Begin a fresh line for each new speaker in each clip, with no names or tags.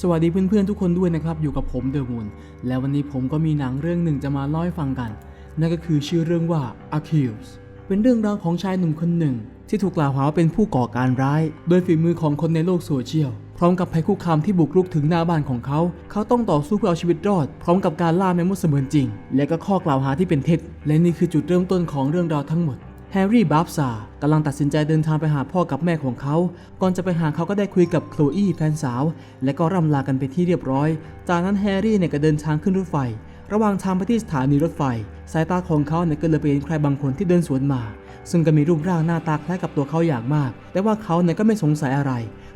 สวัสดีเพื่อนๆทุกคนด้วยนะครับ อยู่กับผมเดอะมูนและวันนี้ผมก็มีหนังเรื่องหนึ่งจะมาเล่าให้ฟังกัน นั่นก็คือชื่อเรื่องว่า Accused เป็นเรื่องราวของชายหนุ่มคนหนึ่ง ที่ถูกกล่าวหาว่าเป็นผู้ก่อการร้าย โดยฝีมือของคนในโลกโซเชียลพร้อมกับภัยคุกคามที่บุกรุกถึงหน้าบ้านของเขา เขาต้องต่อสู้เพื่อเอาชีวิตรอด พร้อมกับการล่าแมมมดเสมือนจริง และก็ข้อกล่าวหาที่เป็นเท็จ และนี่คือจุดเริ่มต้นของเรื่องราวทั้งหมด แฮร์รี่บาฟซากำลังตัดสินใจเดินทางไปหาพ่อกับแม่ของเขา ก่อนจะไปหาเขาก็ได้คุยกับโคลอีแฟนสาว และก็ร่ำลากันไปที่เรียบร้อย จากนั้นแฮร์รี่เนี่ยก็เดินทางขึ้นรถไฟ ระหว่างทางไปที่สถานีรถไฟ สายตาของเขาเนี่ยก็เลยไปเห็นใครบางคนที่เดินสวนมา ซึ่งก็มีรูปร่างหน้าตาคล้ายกับตัวเขาอย่างมาก แต่ว่าเขาเนี่ยก็ไม่สงสัยอะไร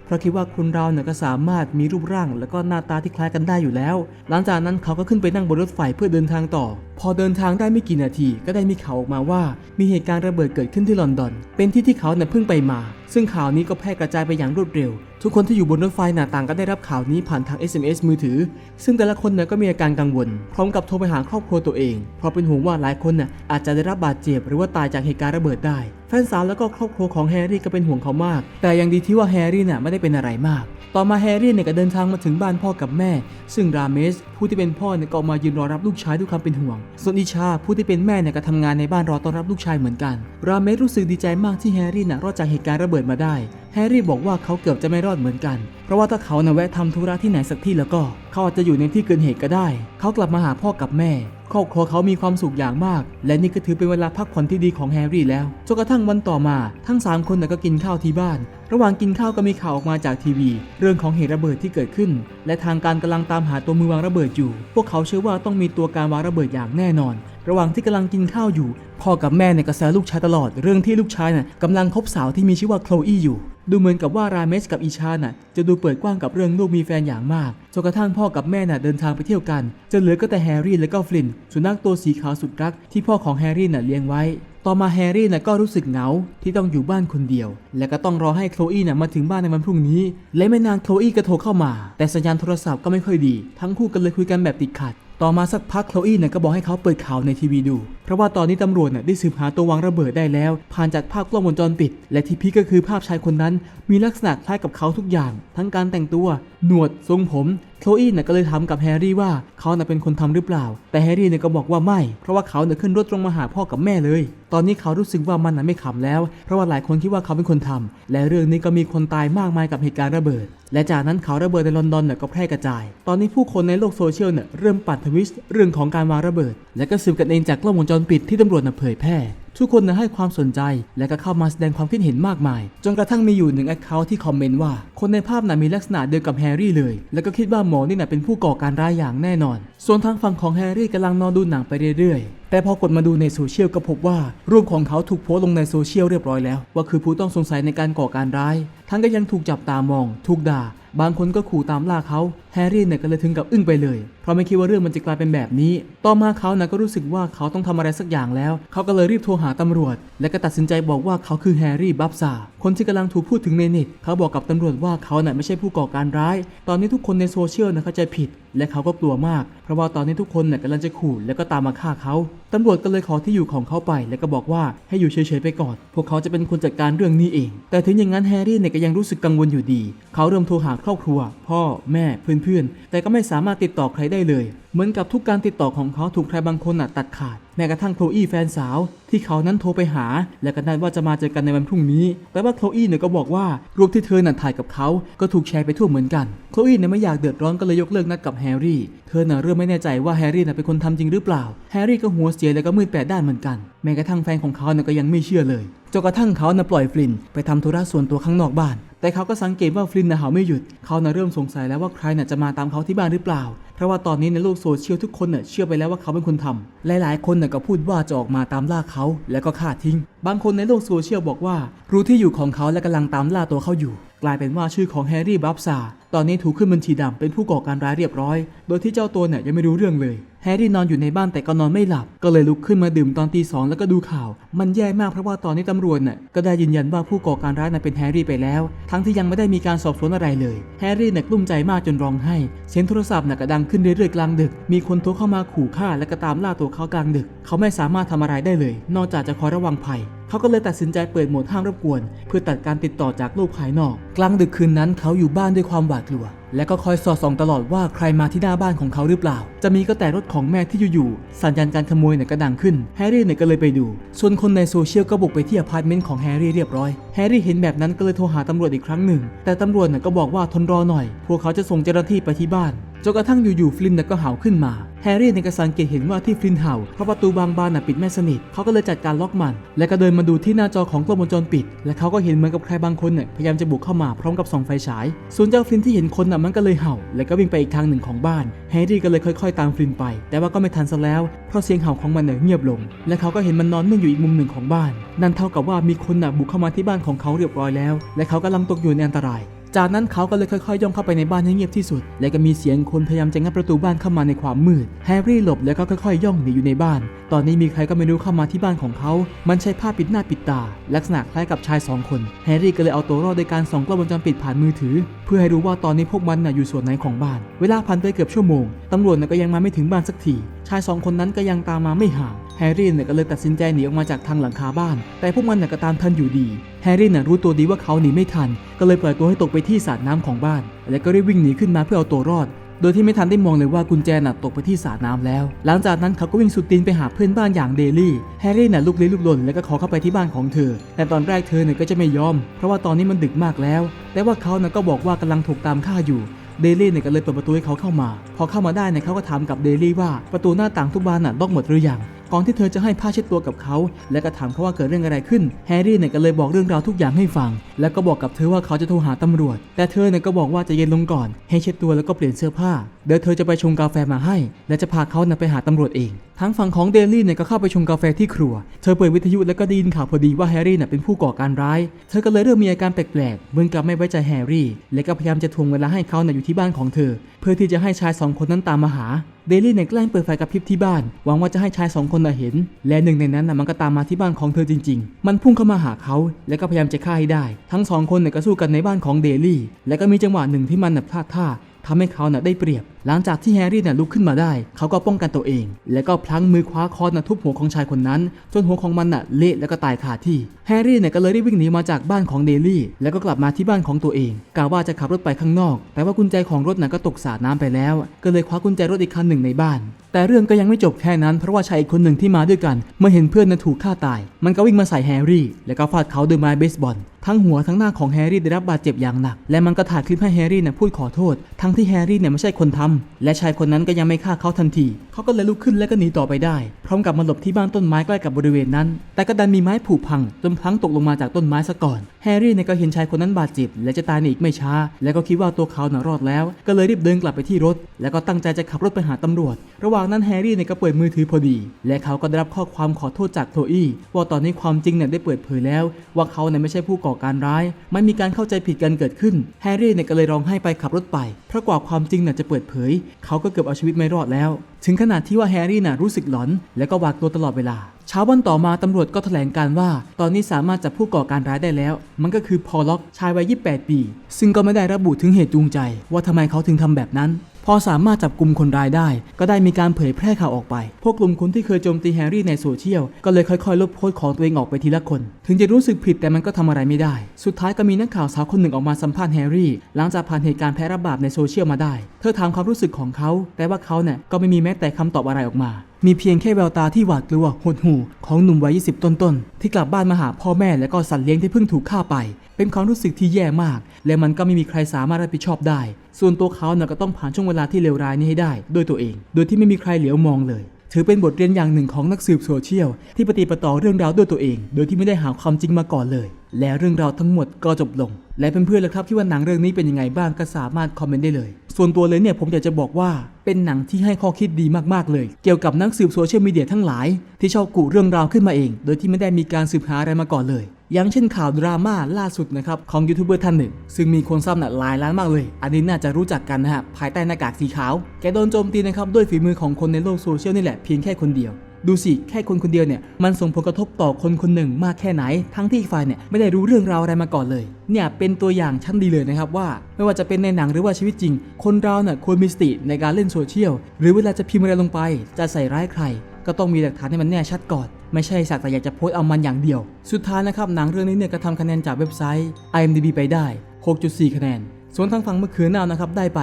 เพราะคิดว่าคนเราเนี่ยก็สามารถมีรูปร่าง และก็หน้าตาที่คล้ายกันได้อยู่แล้ว หลังจากนั้นเขาก็ขึ้นไปนั่งบนรถไฟเพื่อเดินทางต่อ พอเดินทางได้ไม่กี่นาทีก็ได้มีข่าวออกมาว่า มีเหตุการณ์ระเบิดเกิดขึ้นที่ลอนดอน เป็นที่ที่เขาเนี่ยเพิ่งไปมาซึ่งข่าวนี้ก็แพร่กระจายไปอย่างรวดเร็ว ทุกคนที่อยู่บนรถไฟหน้าต่างก็ได้รับข่าวนี้ผ่านทาง SMS มือถือ ซึ่งแต่ละคนน่ยก็มีอาการกังวล พร้อมกับโทรไปหาครอบครัวตัวเอง เพราะเป็นห่วงว่าหลายคนน่ะอาจจะได้รับบาดเจ็บหรือว่าตายจากเหตุการณ์ระเบิดได้ แฟนสาวแล้วก็ครอบครัวของแฮร์รี่ก็เป็นห่วงเขามาก แต่ยังดีที่ว่าแฮร์รี่น่ะไม่ได้เป็นอะไรมาก ต่อมาแฮร์รี่เนี่ยก็เดินทางมาถึงบ้านพ่อกับแม่ ซึ่งราเมสผู้ที่เป็นพ่อเนี่ยก็มายืนรอรับลูกชายด้วยความเป็นห่วง ส่วนอิชาผู้ที่เป็นแม่เนี่ยก็ทำงานในบ้านรอต้อนรับลูกชายเหมือนกัน ราเมสรู้สึกดีใจมากที่แฮร์รี่น่ะรอดจากเหตุการณ์ระเบิดมาได้ แฮร์รี่บอกว่าเขาเกือบจะไม่รอดเหมือนกัน เพราะว่าถ้าเขานะแวะทำธุระที่ไหนสักที่แล้วก็ เขาอาจจะอยู่ในที่เกิดเหตุก็ได้ เขากลับมาหาพ่อกับแม่ ครอบครัวเขามีความสุขอย่างมาก และนี่ก็ถือเป็นเวลาพักผ่อนที่ดีของแฮร์รี่แล้ว จนกระทั่งวันต่อมา ทั้ง 3 คนก็กินข้าวที่บ้าน ระหว่างกินข้าวก็มีข่าวออกมาจากทีวี เรื่องของเหตุระเบิดที่เกิดขึ้น และทางการกำลังตามหาตัวมือวางระเบิดอยู่ พวกเขาเชื่อว่าต้องมีตัวการวางระเบิดอย่างแน่นอน ระหว่างที่กำลังกินข้าวอยู่ พ่อกับแม่เนี่ยก็แซวลูกชายตลอด เรื่องที่ลูกชายน่ะกำลังคบสาวที่มีชื่อว่าโคลอีอยู่ ดูเหมือนกับว่าราเมสกับอิชาน่ะจะดูเปิดกว้างกับเรื่องลูกมีแฟนอย่างมากจนกระทั่งพ่อกับแม่น่ะเดินทางไปเที่ยวกันจะเหลือก็แต่แฮร์รี่และก็ฟลินสุนัขตัวสีขาวสุดรักที่พ่อของแฮร์รี่น่ะเลี้ยงไว้ต่อมาแฮร์รี่น่ะก็รู้สึกเหงาที่ต้องอยู่บ้านคนเดียว และก็ต้องรอให้โคลอีน่ะมาถึงบ้านในวันพรุ่งนี้ และไม่นานโคลอีก็โทรเข้ามา แต่สัญญาณโทรศัพท์ก็ไม่ค่อยดี ทั้งคู่ก็เลยคุยกันแบบติดขัด ต่อมาสักพักโคลอีเนี่ยก็บอกให้เขาเปิดข่าวในทีวีดู เพราะว่าตอนนี้ตำรวจเนี่ยได้สืบหาตัววางระเบิดได้แล้ว ผ่านจากภาพกล้องวงจรปิด และที่พีก็คือภาพชายคนนั้น มีลักษณะคล้ายกับเขาทุกอย่าง ทั้งการแต่งตัว หนวดทรงผม โคลอีเนี่ยก็เลยถามกับแฮร์รี่ว่าเขาน่ะเป็นคนทำหรือเปล่า แต่แฮร์รี่เนี่ยก็บอกว่าไม่ เพราะว่าเขาเนี่ยขึ้นรถตรงมาหาพ่อกับแม่เลย ตอนนี้เขารู้สึกว่ามันน่ะไม่ขำแล้ว เพราะว่าหลายคนคิดว่าเขาเป็นคนทำและเรื่องนี้ก็มีคนตายมากมายกับเหตุการณ์ระเบิด และจากนั้นเขาระเบิดในลอนดอนเนี่ยก็แพร่กระจาย ตอนนี้ผู้คนในโลกโซเชียลเนี่ยเริ่มปัดทวิสต์เรื่องของการวางระเบิด และก็สืบกันเองจากกล้องวงจรปิดที่ตำรวจน่ะเผยแพร่ ทุกคนนะให้ความสนใจ และก็เข้ามาแสดงความคิดเห็นมากมาย จนกระทั่งมีอยู่หนึ่งแอคเคาท์ที่คอมเมนต์ว่า คนในภาพน่ะมีลักษณะเดียวกับแฮร์รี่เลย แล้วก็คิดว่าหมอนี่น่ะเป็นผู้ก่อการร้ายอย่างแน่นอน ส่วนทางฝั่งของแฮร์รี่กำลังนอนดูหนังไปเรื่อยๆ แต่พอกดมาดูในโซเชียลก็พบว่า รูปของเขาถูกโพสต์ลงในโซเชียลเรียบร้อยแล้ว ว่าคือผู้ต้องสงสัยในการก่อการร้าย ทั้งก็ยังถูกจับตามอง ถูกด่า บางคนก็ขู่ตามล่าเขาแฮร์รี่เนี่ยก็เลยถึงกับอึ้งไปเลย เพราะไม่คิดว่าเรื่องมันจะกลายเป็นแบบนี้ ต่อมาเขานะก็รู้สึกว่าเขาต้องทำอะไรสักอย่างแล้ว เขาก็เลยรีบโทรหาตำรวจ และก็ตัดสินใจบอกว่าเขาคือแฮร์รี่บัฟซาคนที่กำลังถูกพูดถึงในเน็ต เขาบอกกับตำรวจว่าเขาน่ะไม่ใช่ผู้ก่อการร้าย ตอนนี้ทุกคนในโซเชียลนะเข้าใจผิด และเขาก็กลัวมาก เพราะว่าตอนนี้ทุกคนเนี่ยกำลังจะขู่แล้วก็ตามมาฆ่าเขาตำรวจก็เลยขอที่อยู่ของเขาไป แล้วก็บอกว่าให้อยู่เฉยๆไปก่อน พวกเขาจะเป็นคนจัดการเรื่องนี้เอง แต่ถึงอย่างนั้นแฮร์รี่เนี่ยก็ยังรู้สึกกังวลอยู่ดี เขาเริ่มโทรหาครอบครัว พ่อแม่เพื่อนๆ แต่ก็ไม่สามารถติดต่อใครได้เลย เหมือนกับทุกการติดต่อของเขาถูกใครบางคนน่ะตัดขาด แม้กระทั่งโคลอีแฟนสาวที่เขานั้นโทรไปหา และก็นัดว่าจะมาเจอกันในวันพรุ่งนี้ แต่ว่าโคลอีเนี่ยก็บอกว่ารูปที่เธอน่ะถ่ายกับเขาก็ถูกแชร์ไปทั่วเหมือนกัน โคลอีเนี่ยไม่อยากเดือดร้อนก็เลยยกเลิกนัดกับแฮร์รี่ เธอน่ะเริ่มไม่แน่ใจว่าแฮร์รี่น่ะเป็นคนทำจริงหรือเปล่า แฮร์รี่ก็หัวเสียแล้วก็มืดแปดด้านเหมือนกัน แม้กระทั่งแฟนของเขาเนี่ยก็ยังไม่เชื่อเลยจนกระทั่งเขาน่ะปล่อยฟลินไปทำธุระส่วนตัวข้างนอกบ้าน แต่เขาก็สังเกตว่าฟลินน่ะเห่าไม่หยุด เขาน่ะเริ่มสงสัยแล้วว่าใครน่ะจะมาตามเขาที่บ้านหรือเปล่า เพราะว่าตอนนี้ในโลกโซเชียลทุกคนเน่ยเชื่อไปแล้วว่าเขาเป็นคนทำหลายๆ คนน่ยก็พูดว่าจะออกมาตามล่าเขาแล้วก็ฆ่าทิ้ง บางคนในโลกโซเชียลบอกว่า รู้ที่อยู่ของเขาและกำลังตามล่าตัวเขาอยู่ กลายเป็นว่าชื่อของแฮร์รี่บัฟซา ตอนนี้ถูกขึ้นบัญชีดำเป็นผู้ก่อการร้ายเรียบร้อย โดยที่เจ้าตัวเนี่ยยังไม่รู้เรื่องเลย แฮร์รี่นอนอยู่ในบ้านแต่ก็นอนไม่หลับ ก็เลยลุกขึ้นมาดื่มตอนตีสองแล้วก็ดูข่าว มันแย่มากเพราะว่าตอนนี้ตำรวจเนี่ยก็ได้ยืนยันว่าผู้ก่อการร้ายนั้นเป็นแฮร์รี่ไปแล้ว ทั้งที่ยังไม่ได้มีการสอบสวนอะไรเลย แฮร์รี่เนี่ยกลุ้มใจมากจนร้องไห้ เสียงโทรศัพท์เนี่ยก็ดังขึ้นเรื่อยๆกลางดึก มีคนโทรเข้ามาขู่ฆ่าและก็ตามล่าตัวเขากลางดึก เขาไม่สามารถทำอะไรได้เลย นอกจากจะคอยระวังภัยเขาก็เลยตัดสินใจเปิดโหมดห้ามรบกวน เพื่อตัดการติดต่อจากโลกภายนอก กลางดึกคืนนั้นเขาอยู่บ้านด้วยความหวาดาดกลัว และก็คอยสอดส่องตลอดว่าใครมาที่หน้าบ้านของเขาหรือเปล่า จะมีก็แต่รถของแม่ที่อยู่ๆสัญญาณการขโมยเนี่ยก็ดังขึ้นแฮร์รี่เนี่ยก็เลยไปดูส่วนคนในโซเชียลก็บุกไปที่อพาร์ตเมนต์ของแฮร์รี่เรียบร้อยแฮร์รี่เห็นแบบนั้นก็เลยโทรหาตำรวจอีกครั้งหนึ่ง แต่ตำรวจเนี่ยก็บอกว่าทนรอหน่อย พวกเขาจะส่งเจ้าหน้าที่ไปที่บ้าน จนกระทั่งอยู่ๆฟลินต์น่ะก็เห่าขึ้นมา แฮร์รี่ในยก็สังเกตเห็นว่าที่ฟลินเห่าเพราะประตูบางบานน่ะปิดไม่สนิทเขาก็เลยจัดการล็อกมัน และก็เดินมาดูที่หน้าจอของกล้องวงจรปิด และเขาก็เห็นเหมือนกับใครบางคนเนี่ยพยายามจะบุกเข้ามาพร้อมกับส่องไฟฉาย ส่วนเจ้าฟลินที่เห็นคนน่ะมันก็เลยเห่า และก็วิ่งไปอีกทางหนึ่งของบ้าน แฮร์รี่ก็เลยค่อย ๆ ตามฟลินไป แต่ว่าก็ไม่ทันซะแล้ว เพราะเสียงเห่าของมันเนี่ยเงียบลง และเขาก็เห็นมันนอนนิ่งอยู่อีกมุมหนึ่งของบ้าน นั่นเท่ากับว่ามีคนน่ะบุกเข้ามาที่บ้านของเขาเรียบร้อยแล้ว และเขากำลังตกอยู่ในอันตราย จากนั้นเขาก็เลยค่อยๆย่องเข้าไปในบ้านให้เงียบที่สุด และก็มีเสียงคนพยายามจะงัดประตูบ้านเข้ามาในความมืด แฮร์รี่หลบแล้วก็ค่อยๆย่องหนีอยู่ในบ้าน ตอนนี้มีใครก็ไม่รู้เข้ามาที่บ้านของเขา มันใช้ผ้าปิดหน้าปิดตา ลักษณะคล้ายกับชายสองคน แฮร์รี่ก็เลยเอาตัวรอดโดยการส่องกล้องวงจรปิดผ่านมือถือ เพื่อให้รู้ว่าตอนนี้พวกมันน่ะอยู่ส่วนไหนของบ้าน เวลาผ่านไปเกือบชั่วโมงตำรวจก็ยังมาไม่ถึงบ้านสักที ชายสองคนนั้นก็ยังตามมาไม่ห่าง แฮร์รี่เนี่ยก็เลยตัดสินใจหนีออกมาจากทางหลังคาบ้าน แต่พวกมันน่ะก็ตามทันอยู่ดี แฮร์รี่น่ะรู้ตัวดีว่าเขาหนีไม่ทัน ก็เลยปล่อยตัวให้ตกไปที่สระน้ำของบ้าน และก็รีบวิ่งหนีขึ้นมาเพื่อเอาตัวรอด โดยที่ไม่ทันได้มองเลยว่ากุญแจน่ะตกไปที่สระน้ำแล้ว หลังจากนั้นเขาก็วิ่งสุดตีนไปหาเพื่อนบ้านอย่างเดลี่ แฮร์รี่น่ะลุกลี้ลุกลนแล้วก็ขอเข้าไปที่บ้านของเธอ แต่ตอนแรกเธอเนี่ยก็จะไม่ยอม เพราะว่าตอนนี้มันดึกมากแล้ว แต่ว่าเขาน่ะก็บอกว่ากำลังถูกตามฆ่าอยู่เดลี่เนี่ยก็เลยเปิดประตูให้เขาเข้ามา พอเข้ามาได้เนี่ยเขาก็ถามกับเดลี่ว่าประตูหน้าต่างทุกบานน่ะล็อกหมดหรือยัง ก่อนที่เธอจะให้ผ้าเช็ดตัวกับเขา และก็ถามเขาว่าเกิดเรื่องอะไรขึ้น แฮร์รี่เนี่ยก็เลยบอกเรื่องราวทุกอย่างให้ฟัง แล้วก็บอกกับเธอว่าเขาจะโทรหาตำรวจ แต่เธอเนี่ยก็บอกว่าจะเย็นลงก่อน ให้เช็ดตัวแล้วก็เปลี่ยนเสื้อผ้า เดี๋ยวเธอจะไปชงกาแฟมาให้ และจะพาเขาน่ะไปหาตำรวจเอง ทั้งฝั่งของเดลี่เนี่ยก็เข้าไปชงกาแฟที่ครัว เธอเปิดวิทยุแล้วก็ได้ยินข่าวพอดีว่าแฮร์รี่เน่ะเป็นผู้ก่อการร้าย เธอก็เลยเริ่มมีอาการแปลกๆเหมือนกับไม่ไว้ใจแฮร์รี่ และก็พยายามจะทวงเวลาให้เขาน่ะอยู่ที่บ้านของเธอ เพื่อที่จะให้ชายสองคนนั้นตามมาหาเดลี่เนี่ยแกล้งเปิดไฟกระพริบที่บ้าน หวังว่าจะให้ชายสองคนน่ะเห็น และหนึ่งในนั้นน่ะมันก็ตามมาที่บ้านของเธอจริง ๆ มันพุ่งเข้ามาหาเขา และก็พยายามจะฆ่าให้ได้ ทั้งสองคนเนี่ยก็สู้กันในบ้านของเดลี่ และก็มีจังหวะหนึ่งที่มันน่ะพลาดท่าทำให้เขาน่ะได้เปรียบ หลังจากที่แฮร์รี่น่ะลุกขึ้นมาได้ เขาก็ป้องกันตัวเอง และก็พลั้งมือคว้าคอนนะทุบหัวของชายคนนั้น จนหัวของมันน่ะเละแล้วก็ตายคาที่แฮร์รี่เนี่ยก็เลยได้วิ่งหนีมาจากบ้านของเดลี่ แล้วก็กลับมาที่บ้านของตัวเองกะว่าจะขับรถไปข้างนอก แต่ว่ากุญแจของรถน่ะก็ตกสระน้ำไปแล้ว ก็เลยคว้ากุญแจรถอีกคันหนึ่งในบ้าน แต่เรื่องก็ยังไม่จบแค่นั้นเพราะว่าชายอีกคนหนึ่งที่มาด้วยกัน เมื่อเห็นเพื่อนนั้นถูกฆ่าตาย มันก็วิ่งมาใส่แฮร์รี่ แล้วก็ฟาดเขาด้วยไม้เบสบอลทั้งหัวทั้งหน้าของแฮร์รี่ได้รับบาดเจ็บอย่างหนัก และมันก็ถ่ายคลิปให้แฮร์รี่เนี่ยพูดขอโทษ ทั้งที่แฮร์รี่เนี่ยไม่ใช่คนทำและชายคนนั้นก็ยังไม่ฆ่าเขาทันที เขาก็เลยลุกขึ้นและก็หนีต่อไปได้ พร้อมกับมาหลบที่บ้านต้นไม้ใกล้กับบริเวณนั้น แต่ก็ดันมีไม้ผุพังจนพลั้งตกลงมาจากต้นไม้ซะก่อน แฮร์รี่เนี่ยก็เห็นชายคนนั้นบาดเจ็บและจะตายในอีกไม่ช้า และก็คิดว่าตัวเขาหน่ะรอดแล้ว ก็เลยรีบเดินกลับไปที่รถ แล้วก็ตั้งใจจะขับรถไปหาตำรวจ ระหว่างนั้นแฮร์รี่เนี่ยก็เปิดมือถือพอดี และเขาก็ได้รับข้อความขอโทษจากโทอี้ว่าตอนนี้ความจริงเนี่ยได้เปิดเผยแล้ว ว่าเขาเนี่ยไม่ใช่ผู้ก่อการร้ายไม่มีการเข้าใจผิดกันเกิดขึ้น แฮร์รี่เนี่ยก็เลยร้องไห้ไปขับรถไปเพราะกว่าความจริงเนี่ยจะเปิดเผยเขาก็เกือบเอาชีวิตไม่รอดแล้ว ถึงขนาดที่ว่าแฮร์รี่น่ะรู้สึกหลอน และก็วากตัวตลอดเวลา เช้าวันต่อมาตำรวจก็แถลงการว่า ตอนนี้สามารถจับผู้ก่อการร้ายได้แล้ว มันก็คือพอลล็อกชายวัย 28 ปี ซึ่งก็ไม่ได้ระบุถึงเหตุจูงใจ ว่าทำไมเขาถึงทำแบบนั้น พอสามารถจับกลุ่มคนร้ายได้ ก็ได้มีการเผยแพร่ข่าวออกไป พวกกลุ่มคนที่เคยโจมตีแฮร์รี่ในโซเชียล ก็เลยค่อยๆ ลบโพสต์ของตัวเองออกไปทีละคน ถึงจะรู้สึกผิดแต่มันก็ทำอะไรไม่ได้ สุดท้ายก็มีนักข่าวสาวคนหนึ่งออกมาสัมภาษณ์แฮร์รี่ หลังจากผ่านเหตุการณ์แพร่ระบาดในโซเชียลมาได้ เธอถามความรู้สึกของเขา แต่ว่าเขาเนี่ยก็ไม่มีแม้แต่คำตอบอะไรออกมา มีเพียงแค่แววตาที่หวาดกลัวหดหู่ของหนุ่มวัย 20 ต้นๆ ที่กลับบ้านมาหาพ่อแม่และก็สัตว์เลี้ยงที่เพิ่งถูกฆ่าไป เป็นความรู้สึกที่แย่มาก และมันก็ไม่มีใครสามารถรับผิดชอบได้ ส่วนตัวเขาเนี่ยก็ต้องผ่านช่วงเวลาที่เลวร้ายนี้ให้ได้ด้วยตัวเอง โดยที่ไม่มีใครเหลียวมองเลย ถือเป็นบทเรียนอย่างหนึ่งของนักสืบโซเชียลที่ปฏิปต่อเรื่องราวด้วยตัวเอง โดยที่ไม่ได้หาความจริงมาก่อนเลย และเรื่องราวทั้งหมดก็จบลง และเพื่อนๆล่ะครับที่ว่าหนังเรื่องนี้เป็นยังไงบ้างก็สามารถคอมเมนต์ได้เลย ส่วนตัวเลยเนี่ยผมอยากจะบอกว่าเป็นหนังที่ให้ข้อคิดดีมากๆเลย เกี่ยวกับนักสืบโซเชียลมีเดียทั้งหลาย ที่ชอบกุเรื่องราวขึ้นมาเอง โดยที่ไม่ได้มีการสืบหาอะไรมาก่อนเลยอย่างเช่นข่าวดราม่าล่าสุดนะครับของยูทูบเบอร์ท่านหนึ่ง ซึ่งมีคนซ้ำหนักหลายล้านมากเลย อันนี้น่าจะรู้จักกันนะฮะภายใต้หน้ากากสีขาว แกโดนโจมตีนะครับด้วยฝีมือของคนในโลกโซเชียลนี่แหละเพียงแค่คนเดียว ดูสิแค่คนคนเดียวเนี่ยมันส่งผลกระทบต่อคนคนหนึ่งมากแค่ไหน ทั้งที่อีกฝ่ายเนี่ยไม่ได้รู้เรื่องราวอะไรมาก่อนเลย เนี่ยเป็นตัวอย่างชั้นดีเลยนะครับว่า ไม่ว่าจะเป็นในหนังหรือว่าชีวิตจริง คนเราเนี่ยควรมีสติในการเล่นโซเชียลหรือเวลาจะพิมพ์อะไรลงไป จะใส่ร้ายใคร ก็ต้องมีหลักฐานให้มันแน่ชัดก่อน ไม่ใช่สักแต่อยากจะโพสเอามันอย่างเดียว สุดท้ายนะครับหนังเรื่องนี้เนี่ยก็ทำคะแนนจากเว็บไซต์ IMDb ไปได้ 6.4 คะแนน ส่วนทางฝั่งมะเขือน่านะครับได้ไป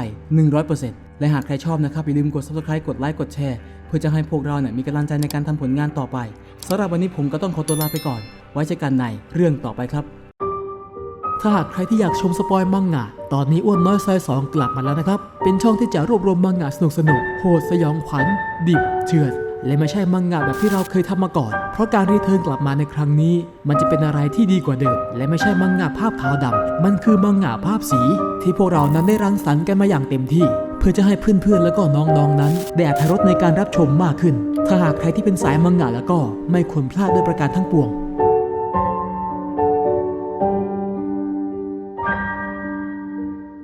100%และหากใครชอบนะครับอย่าลืมกด subscribe กดไลค์กดแชร์ เพื่อจะให้พวกเราเนี่ยมีกำลังใจในการทำผลงานต่อไปสำหรับวันนี้ผมก็ต้องขอตัวลาไปก่อน ไว้เจอกันในเรื่องต่อไปครับ ถ้าหากใครที่อยากชมสปอยมังงะตอนนี้อ้วนน้อยซอยสองกลับมาแล้วนะครับ เป็นช่องที่จะรวบรวมมังงะสนุกสนุกโหดสยองขวัญ ดิบเถื่อนและไม่ใช่มังงะแบบที่เราเคยทำมาก่อน เพราะการรีเทิร์นกลับมาในครั้งนี้ มันจะเป็นอะไรที่ดีกว่าเดิม และไม่ใช่มังงะภาพขาวดำมันคือมังงะภาพสี ที่พวกเรานั้นได้รังสรรค์กันมาอย่างเต็มที่ พื่อจะให้เพื่อนๆ แล้วก็น้องๆนั้นได้อรรถรสในการรับชมมากขึ้น ถ้าหากใครที่เป็นสายมังงะแล้วก็ไม่ควรพลาดด้วยประการทั้งปวง